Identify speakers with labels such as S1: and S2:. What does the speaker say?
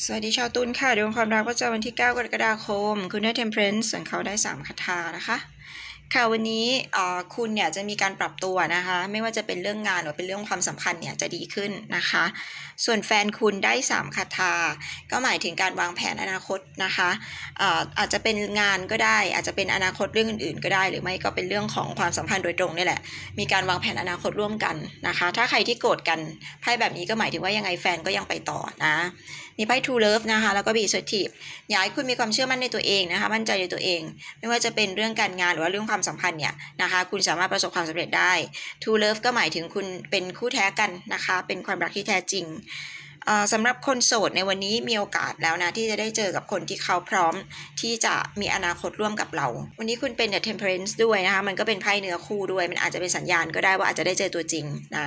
S1: สวัสดีชาวตุลค่ะดวงความรักประจำวันที่ 9 กรกฎาคม คุณได้เทมเพลนส่วนเขาได้ 3 คาถานะคะ ค่ะวันนี้คุณเนี่ยจะมีการปรับตัวนะคะ ไม่ว่าจะเป็นเรื่องงานหรือเป็นเรื่องความสัมพันธ์เนี่ยจะดีขึ้นนะคะ ส่วนแฟนคุณได้3คาถาก็หมายถึงการวางแผนอนาคตนะคะเอ่ออาจจะเป็นงานก็ได้ อาจจะเป็นอนาคตเรื่องอื่นๆ ก็ได้ หรือไม่ก็เป็นเรื่องของความสัมพันธ์โดยตรงนี่แหละ มีการวางแผนอนาคตร่วมกันนะคะ ถ้าใครที่โกรธกันไพ่แบบนี้ก็หมายถึงว่ายังไงแฟนก็ยังไปต่อนะมีไพ่ True Love นะคะ แล้วก็ Be Assertive อยากให้คุณมีความเชื่อมั่นในตัวเองนะคะ มั่นใจในตัวเอง ไม่ว่าจะเป็นเรื่องการงานหรือว่าเรื่องความสัมพันธ์เนี่ยนะคะ คุณสามารถประสบความสำเร็จได้ True Love ก็หมายถึงคุณเป็นคู่แท้กันนะคะ เป็นความรักที่แท้จริงสำหรับคนโสดในวันนี้มีโอกาสแล้วนะ ที่จะได้เจอกับคนที่เขาพร้อมที่จะมีอนาคตร่วมกับเรา วันนี้คุณเป็น The Temperance ด้วยนะคะ มันก็เป็นไพ่เนื้อคู่ด้วย มันอาจจะเป็นสัญญาณก็ได้ว่าอาจจะได้เจอตัวจริงนะ